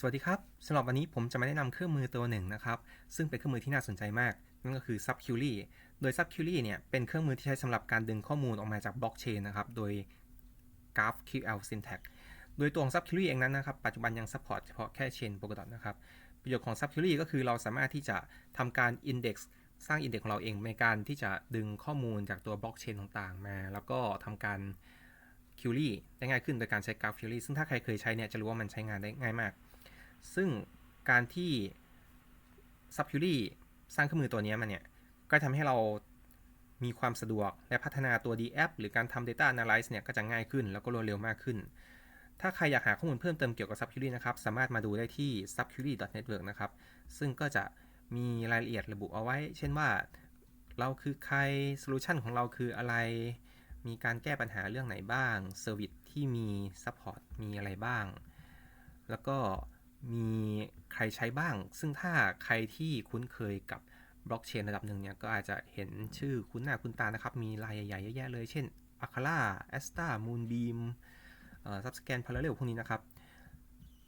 สวัสดีครับสำหรับวันนี้ผมจะมาแนะนำเครื่องมือตัวหนึ่งนะครับ ซึ่งเป็นเครื่องมือที่น่าสนใจมาก นั่นก็คือ Subcury โดย Subcury เนี่ยเป็นเครื่องมือที่ใช้สำหรับการดึงข้อมูลออกมาจากบล็อกเชนนะครับ โดย GraphQL syntax โดยตัวของ Subcury เองนั้นนะครับ ปัจจุบันยัง support เฉพาะแค่ Chain Polkadot นะครับ ประโยชน์ของ Subcury ก็คือเราสามารถที่จะทำการ index สร้าง index ของเราเองในการที่จะดึงข้อมูลจากตัวบล็อกเชนต่างๆ มา แล้วก็ทำการ query ได้ง่ายขึ้นโดยการใช้ Graph Query ซึ่งถ้าใครเคยใช้เนี่ยจะรู้ว่ามันใช้งานได้ง่ายมาก ซึ่งการที่ Subquery สร้างเครื่องมือตัวนี้มันเนี่ย ก็ทำให้เรามีความสะดวกและพัฒนาตัว d a p หรือการทำ Data Analyze เนี่ยก็จะง่ายขึ้นแล้วก็รวดเร็วมากขึ้น ถ้าใครอยากหาข้อมูลเพิ่มเติมเกี่ยวกับ Subquery นะครับ สามารถมาดูได้ที่ subquery.network นะครับ ซึ่งก็จะมีรายละเอียดระบุเอาไว้ เช่นว่าเราคือใคร โซลูชันของเราคืออะไร มีการแก้ปัญหาเรื่องไหนบ้างเซอร์วิสที่มี Support มีอะไรบ้าง แล้วก็ มีใครใช้บ้าง ซึ่งถ้าใครที่คุ้นเคยกับบล็อกเชนระดับหนึ่งเนี่ยก็อาจจะเห็นชื่อคุ้นหน้าคุ้นตานะครับ มีรายใหญ่ๆเยอะแยะเลย เช่น a c a l a a s t a Moonbeam เอ่อ Subscan Parallel พวกนี้นะครับ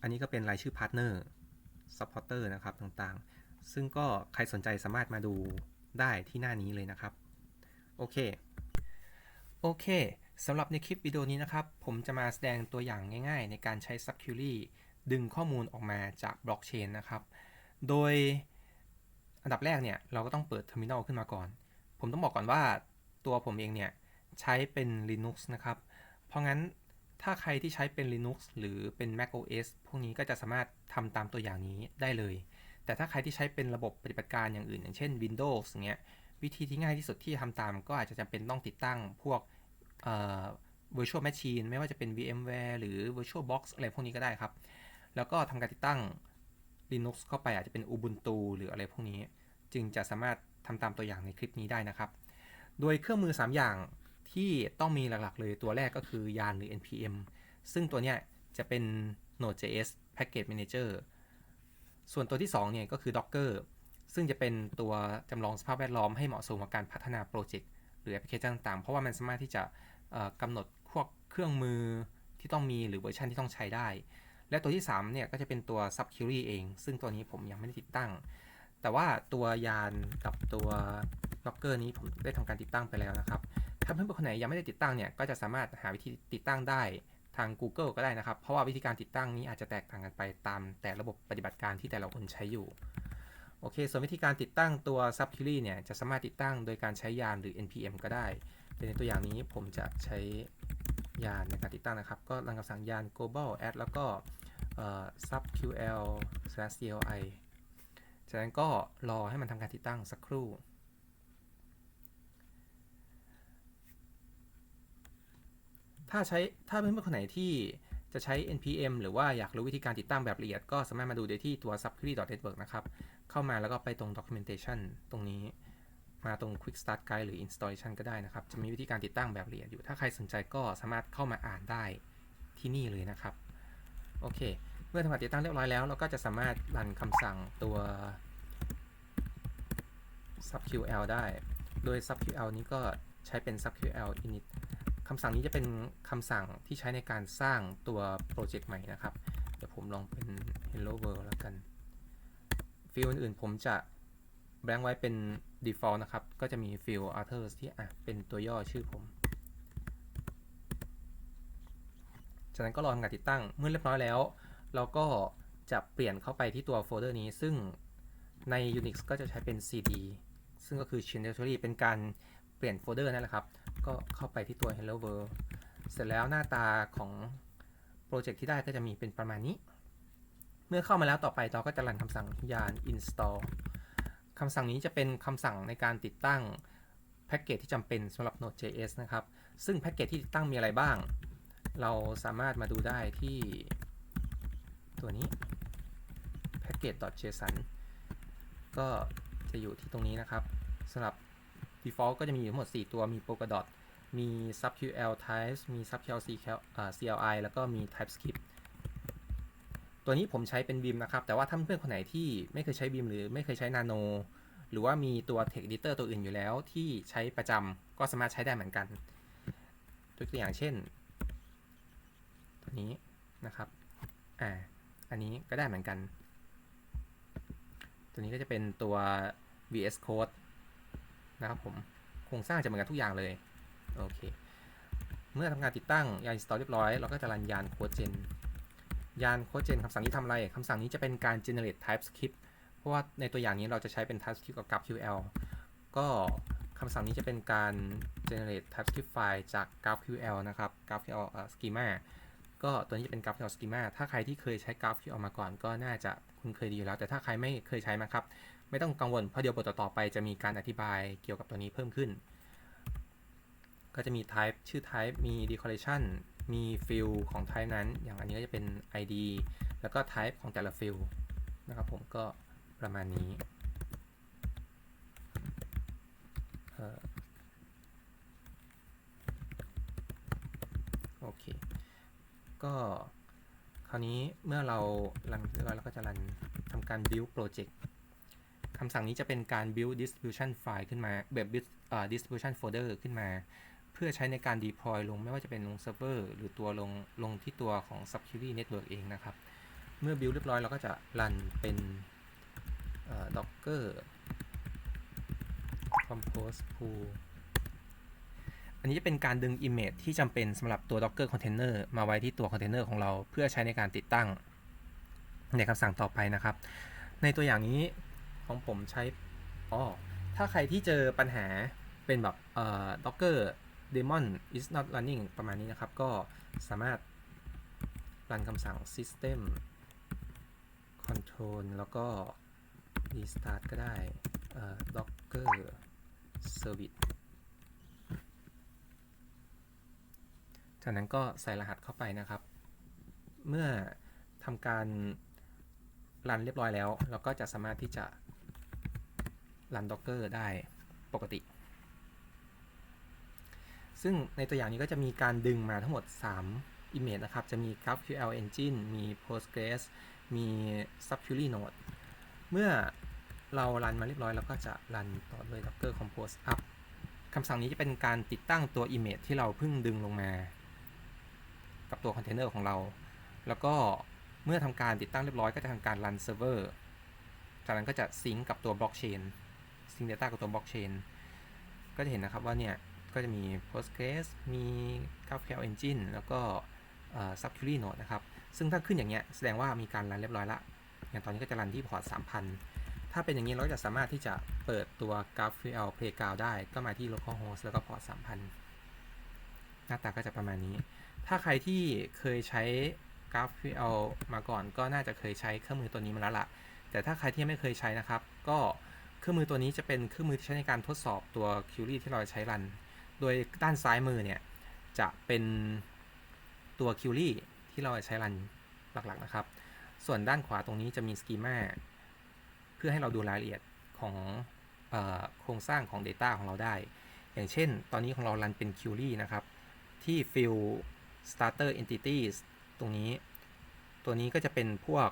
อันนี้ก็เป็นรายชื่อพาร์ทเนอร์ Supporter นะครับต่างๆ ซึ่งก็ใครสนใจสามารถมาดูได้ที่หน้านี้เลยนะครับ โอเค โอเคสำหรับในคลิปวิดีโอนี้นะครับ ผมจะมาแสดงตัวอย่างง่ายๆ ในการใช้ Subquery ดึงข้อมูลออกมาจากบล็อกเชนนะครับ โดยอันดับแรกเนี่ยเราก็ต้องเปิด Terminal ขึ้นมาก่อน ผมต้องบอกก่อนว่าตัวผมเองเนี่ยใช้เป็น Linux นะครับ เพราะงั้นถ้าใครที่ใช้เป็น Linux หรือเป็น Mac OS พวกนี้ก็จะสามารถทำตามตัวอย่างนี้ได้เลย แต่ถ้าใครที่ใช้เป็นระบบปฏิบัติการอย่างอื่น อย่างเช่น Windows เงี้ยวิธีที่ง่ายที่สุดที่ทำตามก็อาจจะจำเป็นต้องติดตั้งพวก virtual machine ไม่ว่าจะเป็น VMware หรือ VirtualBox อะไรพวกนี้ก็ได้ครับ แล้วก็ทำการติดตั้ง Linux เข้าไปอาจจะเป็น Ubuntu หรืออะไรพวกนี้ จึงจะสามารถทำตามตัวอย่างในคลิปนี้ได้นะครับ โดยเครื่องมือ 3 อย่างที่ต้องมีหลักๆ เลยตัวแรกก็คือยานหรือ npm ซึ่งตัวเนี้ยจะเป็น Node.js Package Manager ส่วนตัวที่2เนี่ยก็คือ Docker ซึ่งจะเป็นตัวจำลองสภาพแวดล้อมให้เหมาะสมกับการพัฒนาโปรเจกต์หรือแอปพลิเคชันต่างๆเพราะว่ามันสามารถที่จะกำหนดพวกเครื่องมือที่ต้องมีหรือเวอร์ชันที่ต้องใช้ได้ และตัวที่3เนี่ยก็จะเป็นตัว Subquery เอง ซึ่งตัวนี้ผมยังไม่ได้ติดตั้ง แต่ว่าตัวยานกับตัว Docker นี้ผมได้ทำการติดตั้งไปแล้วนะครับ ถ้าเพื่อนๆคนไหนยังไม่ได้ติดตั้งเนี่ยก็จะสามารถหาวิธีติดตั้งได้ทาง Google ก็ได้นะครับ เพราะว่าวิธีการติดตั้งนี้อาจจะแตกต่างกันไปตามแต่ระบบปฏิบัติการที่แต่ละคนใช้อยู่ โอเค ส่วนวิธีการติดตั้งตัว Subquery เนี่ยจะสามารถติดตั้งโดยการใช้ยานหรือ npm ก็ได้ในตัวอย่างนี้ผมจะใช้ ยานในการติดตั้งนะครับ ก็รันคำสั่งยาน global add แล้วก็ subql cli จากนั้นก็รอให้มันทำการติดตั้งสักครู่ ถ้าใช้ถ้าเพื่อนๆคนไหนที่จะใช้ npm หรือว่าอยากรู้วิธีการติดตั้งแบบละเอียด ก็สามารถมาดูได้ที่ตัว subquery.network นะครับ เข้ามาแล้วก็ไปตรง documentation ตรงนี้ มาตรง quick start guide หรือ installation ก็ได้นะครับ จะมีวิธีการติดตั้งแบบละเอียดอยู่ ถ้าใครสนใจก็สามารถเข้ามาอ่านได้ที่นี่เลยนะครับ โอเค เมื่อทำการติดตั้งเรียบร้อยแล้ว เราก็จะสามารถรันคำสั่งตัว subql ได้ โดย subql นี้ก็ใช้เป็น subql init คำสั่งนี้จะเป็นคำสั่งที่ใช้ในการสร้างตัวโปรเจกต์ใหม่นะครับ เดี๋ยวผมลองเป็น hello world แล้วกัน ฟิลอื่นๆผมจะ แบงค์ไว้เป็น default นะครับ ก็จะมีฟิล authors ที่อะเป็นตัวย่อชื่อผม จากนั้นก็รอทำการติดตั้ง เมื่อเรียบร้อยแล้ว เราก็จะเปลี่ยนเข้าไปที่ตัวโฟลเดอร์นี้ ซึ่งใน Unix ก็จะใช้เป็น cd ซึ่งก็คือ change directory เป็นการเปลี่ยนโฟลเดอร์นั่นแหละครับ ก็เข้าไปที่ตัว hello world เสร็จแล้วหน้าตาของโปรเจกต์ที่ได้ก็จะมีเป็นประมาณนี้ เมื่อเข้ามาแล้วต่อไปเราก็จะรันคำสั่งยาน install คำสั่งนี้จะเป็นคำสั่งในการติดตั้งแพ็กเกจที่จำเป็นสำหรับ Node.js นะครับ ซึ่งแพ็กเกจที่ติดตั้งมีอะไรบ้าง เราสามารถมาดูได้ที่ตัวนี้ package.json ก็จะอยู่ที่ตรงนี้นะครับสำหรับ default ก็จะมีอยู่ทั้งหมด 4 ตัว มี Polkadot มี subql types มี subql cli แล้วก็มี typescript ตัวนี้ผมใช้เป็น Vim นะครับ แต่ว่าถ้าเพื่อนคนไหนที่ไม่เคยใช้ Vim หรือไม่เคยใช้ Nano หรือว่ามีตัว Text Editor ตัวอื่นอยู่แล้วที่ใช้ประจำก็สามารถใช้ได้เหมือนกันตัวอย่างเช่น ตัวนี้นะครับอ่าอันนี้ก็ได้เหมือนกัน ตัวนี้ก็จะเป็นตัว VS Code นะครับผมโครงสร้างจะเหมือนกันทุกอย่างเลย โอเค เมื่อทำการติดตั้งยาน install เรียบร้อย เราก็จะรันยาน code gen ยาน code gen คำสั่งนี้ทำอะไรคำสั่งนี้จะเป็นการ generate TypeScript เพราะว่าในตัวอย่างนี้เราจะใช้เป็น TypeScript กับ GraphQL ก็คำสั่งนี้จะเป็นการ generate TypeScript file จาก GraphQL นะครับ GraphQL schema ก็ตัวนี้จะเป็น GraphQL schema ถ้าใครที่เคยใช้ GraphQL มาก่อน ก็น่าจะคุ้นเคยดีอยู่แล้ว แต่ถ้าใครไม่เคยใช้นะครับ ไม่ต้องกังวล เพราะเดี๋ยวบทต่อๆไปจะมีการอธิบายเกี่ยวกับตัวนี้เพิ่มขึ้น ก็จะมี type ชื่อ type มี decoration มี field ของ type นั้น อย่างอันนี้ก็จะเป็น id แล้วก็ type ของแต่ละ field นะครับผมก็ประมาณนี้โอเค ก็คราวนี้เมื่อเรารันเรียบร้อยเราก็จะรันทำการ build project คำสั่งนี้จะเป็นการ build distribution file ขึ้นมาแบบ build distribution folder ขึ้นมา เพื่อใช้ในการ deploy ลงไม่ว่าจะเป็นลงเซิร์ฟเวอร์หรือตัวลงลงที่ตัวของ Subquery Network เองนะครับ เมื่อ build เรียบร้อยเราก็จะรันเป็นเอ่อ docker compose pool อันนี้จะเป็นการดึง image ที่จำเป็นสำหรับตัว docker container มาไว้ที่ตัว container ของเราเพื่อใช้ในการติดตั้งในคำสั่งต่อไปนะครับ ในตัวอย่างนี้ของผมใช้อ๋อถ้าใครที่เจอปัญหาเป็นแบบเอ่อ docker demon is not running ประมาณนี้นะครับ ก็สามารถรันคำสั่ง system control แล้วก็ restart ก็ได้ docker service จากนั้นก็ใส่รหัสเข้าไปนะครับ เมื่อทำการรันเรียบร้อยแล้ว เราก็จะสามารถที่จะรัน Docker ได้ปกติ ซึ่งในตัวอย่างนี้ก็จะมีการดึงมาทั้งหมด 3 image นะครับ จะมี GraphQL Engine มี Postgres มี Subquery Node เมื่อเรารันมาเรียบร้อยเราก็จะรันต่อด้วย Docker Compose Up คำสั่งนี้จะเป็นการติดตั้งตัว image ที่เราเพิ่งดึงลงมา กับตัวคอนเทนเนอร์ของเรา แล้วก็เมื่อทำการติดตั้งเรียบร้อยก็จะทำการรันเซิร์ฟเวอร์ จากนั้นก็จะซิงกับตัวบล็อกเชนซิง Data กับตัวบล็อกเชนก็จะเห็นนะครับว่าเนี่ย ก็จะมี Postgres มี GraphQL Engine แล้วก็ Subquery Node นะครับ ซึ่งถ้าขึ้นอย่างเงี้ยแสดงว่ามีการรันเรียบร้อยละ อย่างตอนนี้ก็จะรันที่พอร์ต 3000 ถ้าเป็นอย่างนี้เราจะสามารถที่จะเปิดตัว GraphQL Playground ได้ ก็มาที่ localhost แล้วก็พอร์ต 3000 หน้าตาก็จะประมาณนี้ ถ้าใครที่เคยใช้ GraphQL มาก่อน ก็น่าจะเคยใช้เครื่องมือตัวนี้มาแล้วล่ะ แต่ถ้าใครที่ไม่เคยใช้นะครับ ก็เครื่องมือตัวนี้จะเป็นเครื่องมือที่ใช้ในการทดสอบตัว Query ที่เราใช้รัน โดยด้านซ้ายมือเนี่ย จะเป็นตัว Query ที่เราใช้รันหลักๆนะครับ ส่วนด้านขวาตรงนี้จะมี Schema เพื่อให้เราดูรายละเอียดของอโครงสร้างของ Data ของเราได้ อย่างเช่น ตอนนี้ของเรารันเป็น Query นะครับ ที่ field starter entities ตรงนี้ ตัวนี้ก็จะเป็นพวก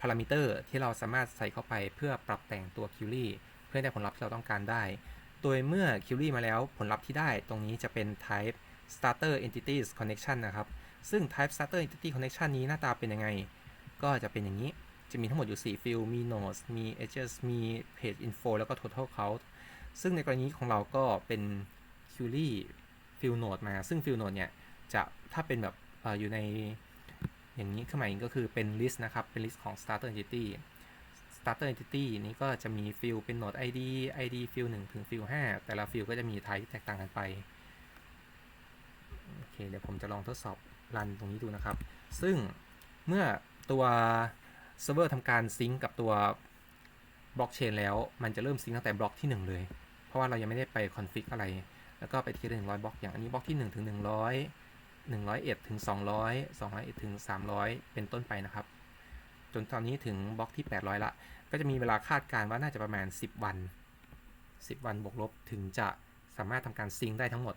parameter ที่เราสามารถใส่เข้าไปเพื่อปรับแต่งตัว query เพื่อได้ผลลัพธ์ที่เราต้องการได้ โดยเมื่อ query มาแล้วผลลัพธ์ที่ได้ตรงนี้จะเป็น type starter entities connection นะครับ ซึ่ง type starter entity connection นี้หน้าตาเป็นยังไง ก็จะเป็นอย่างนี้ จะมีทั้งหมดอยู่4 field มี nodes มี edges มี page info แล้วก็ total count ซึ่งในกรณีของเราก็เป็น query field node มา ซึ่ง field node เนี่ย จะถ้าเป็นแบบออยู่ในอย่างนี้ขึ้นมาอีกก็คือเป็น list นะครับ เป็น list ของ starter entity starter entity นี้ก็จะมี field เป็น node id id field 1ถึง field 5แต่ละ field ก็จะมี type แตกต่างกันไป โอเค เดี๋ยวผมจะลองทดสอบรันตรงนี้ดูนะครับ ซึ่งเมื่อตัวเซิร์ฟเวอร์ทำการซิงก์กับตัวบล็อกเชนแล้ว มันจะเริ่มซิงก์ตั้งแต่บล็อกที่ 1 เลย เพราะว่าเรายังไม่ได้ไปคอนฟิกอะไร แล้วก็ไปที่หนึ่งร้อยบล็อก อย่างอันนี้บล็อกที่1ถึง100 101ถึง200 201ถึง300 เป็นต้นไปนะครับ จนตอนนี้ถึงบล็อกที่ 800 ละ ก็จะมีเวลาคาดการณ์ว่าน่าจะประมาณ 10 วัน 10 วันบวกลบถึงจะสามารถทำการซิงค์ได้ทั้งหมด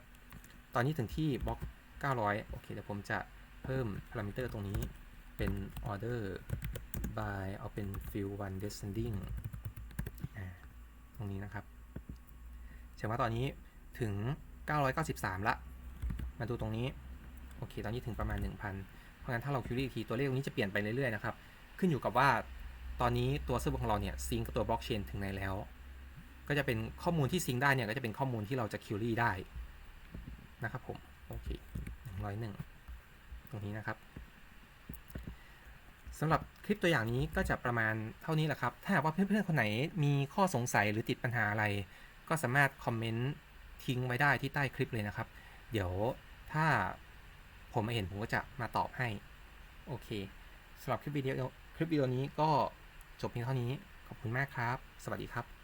ตอนนี้ถึงที่บล็อก 900 โอเคเดี๋ยวผมจะเพิ่มพารามิเตอร์ตรงนี้เป็น order by เอาเป็น field one descending อ่าตรงนี้นะครับแสดงว่าตอนนี้ถึง 993 ละ มาดูตรงนี้ โอเค ตอนนี้ถึงประมาณ 1,000 เพราะงั้นถ้าเราคิวรี่ที ตัวเลขตรงนี้จะเปลี่ยนไปเรื่อยๆนะครับ ขึ้นอยู่กับว่า ตอนนี้ตัวเซิร์ฟเวอร์ของเราเนี่ยซิงกับตัวบล็อกเชนถึงไหนแล้ว ก็จะเป็นข้อมูลที่ซิงได้เนี่ยก็จะเป็นข้อมูลที่เราจะคิวรี่ได้นะครับผมโอเคหนึ่งร้อยหนึ่งตรงนี้นะครับสำหรับคลิปตัวอย่างนี้ก็จะประมาณเท่านี้แหละครับ ถ้าหากว่าเพื่อนๆ คนไหนมีข้อสงสัยหรือติดปัญหาอะไร ก็สามารถคอมเมนต์ทิ้งไว้ได้ที่ใต้คลิปเลยนะครับ เดี๋ยวถ้าผมม่เห็นผมก็จะมาตอบให้ โอเคสำหรับคลิปวิดีโอ คลิปวิดีโอนี้ก็จบเพียงเท่านี้ ขอบคุณมากครับ สวัสดีครับ